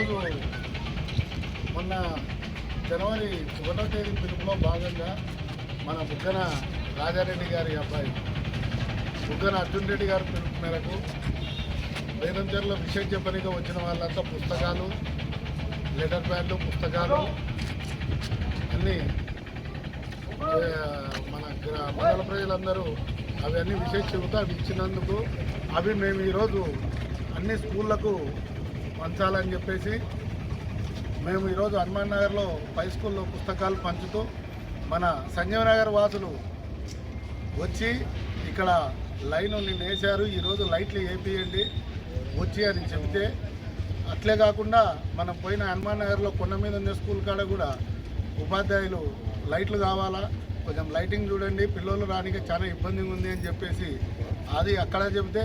ఈరోజు మొన్న జనవరి ఒకటో తేదీ పిలుపులో భాగంగా మన బుగ్గన రాజారెడ్డి గారి అబ్బాయి బుగ్గన అర్జున్ రెడ్డి గారి పిలుపు మేరకు వేదంచర్లో విషయం చెప్పనిగా వచ్చిన వాళ్ళంతా పుస్తకాలు లెటర్ ప్యాడ్లు పుస్తకాలు అన్నీ మన మండల ప్రజలందరూ అవన్నీ విషయం చెబుతూ అవి ఇచ్చినందుకు అవి మేము ఈరోజు అన్ని స్కూళ్ళకు పంచాలని చెప్పేసి మేము ఈరోజు హనుమాన్ నగర్లో పై స్కూల్లో పుస్తకాలు పంచుతూ మన సంజయనగర్ నగర్ వాసులు వచ్చి ఇక్కడ లైన్ నిన్న వేశారు ఈరోజు లైట్లు వేపియండి. వచ్చి అని చెబితే అట్లే కాకుండా మనం పోయిన హనుమాన్ నగర్లో కొండ మీద ఉన్న స్కూల్ కాడ కూడా ఉపాధ్యాయులు లైట్లు కావాలా? కొంచెం లైటింగ్ చూడండి. పిల్లలు రానికి చాలా ఇబ్బందిగా ఉంది అని చెప్పేసి అది అక్కడ చెబితే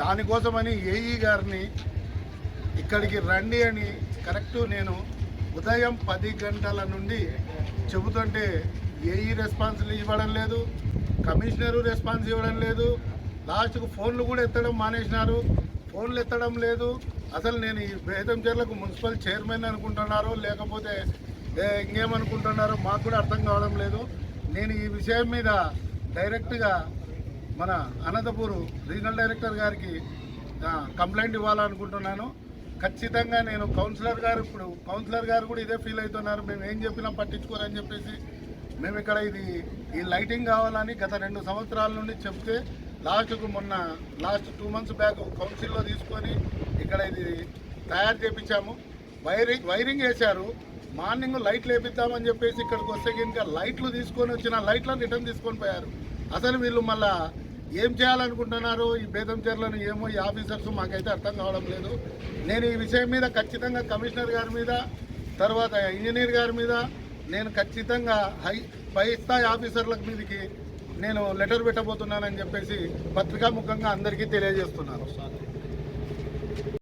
దానికోసమని ఏఈ గారిని ఇక్కడికి రండి అని కరెక్ట్ నేను ఉదయం పది గంటల నుండి చెబుతుంటే ఏఈ రెస్పాన్సులు ఇవ్వడం లేదు కమిషనరు రెస్పాన్స్ ఇవ్వడం లేదు లాస్ట్కు ఫోన్లు కూడా ఎత్తడం మానేసినారు ఫోన్లు ఎత్తడం లేదు. అసలు నేను ఈ బేదంచెర్లకు మున్సిపల్ చైర్మన్ అనుకుంటున్నారో లేకపోతే ఇంకేమనుకుంటున్నారో మాకు కూడా అర్థం కావడం లేదు. నేను ఈ విషయం మీద డైరెక్ట్గా మన అనంతపూర్ రీజనల్ డైరెక్టర్ గారికి కంప్లైంట్ ఇవ్వాలనుకుంటున్నాను. ఖచ్చితంగా నేను కౌన్సిలర్ గారు ఇప్పుడు కౌన్సిలర్ గారు కూడా ఇదే ఫీల్ అవుతున్నారు. మేము ఏం చెప్పినా పట్టించుకోరని చెప్పేసి మేము ఇక్కడ ఇది ఈ లైటింగ్ కావాలని గత రెండు సంవత్సరాల నుండి చెప్తే లాస్ట్కు మొన్న లాస్ట్ టూ మంత్స్ బ్యాక్ కౌన్సిల్లో తీసుకొని ఇక్కడ ఇది తయారు చేపించాము. వైరింగ్ వైరింగ్ వేశారు. మార్నింగ్ లైట్లు వేపిద్దామని చెప్పేసి ఇక్కడికి వస్తే ఇంకా లైట్లు తీసుకొని వచ్చిన లైట్లను రిటర్న్ తీసుకొని పోయారు. అసలు వీళ్ళు మళ్ళా ఏం చేయాలనుకుంటున్నారు? ఈ బేదంచెర్లను ఏమో ఈ ఆఫీసర్స్ మాకైతే అర్థం కావడం లేదు. నేను ఈ విషయం మీద ఖచ్చితంగా కమిషనర్ గారి మీద తర్వాత ఇంజనీర్ గారి మీద నేను ఖచ్చితంగా హై పై స్థాయి ఆఫీసర్ల మీదకి నేను లెటర్ పెట్టబోతున్నానని చెప్పేసి పత్రికాముఖంగా అందరికీ తెలియజేస్తున్నాను.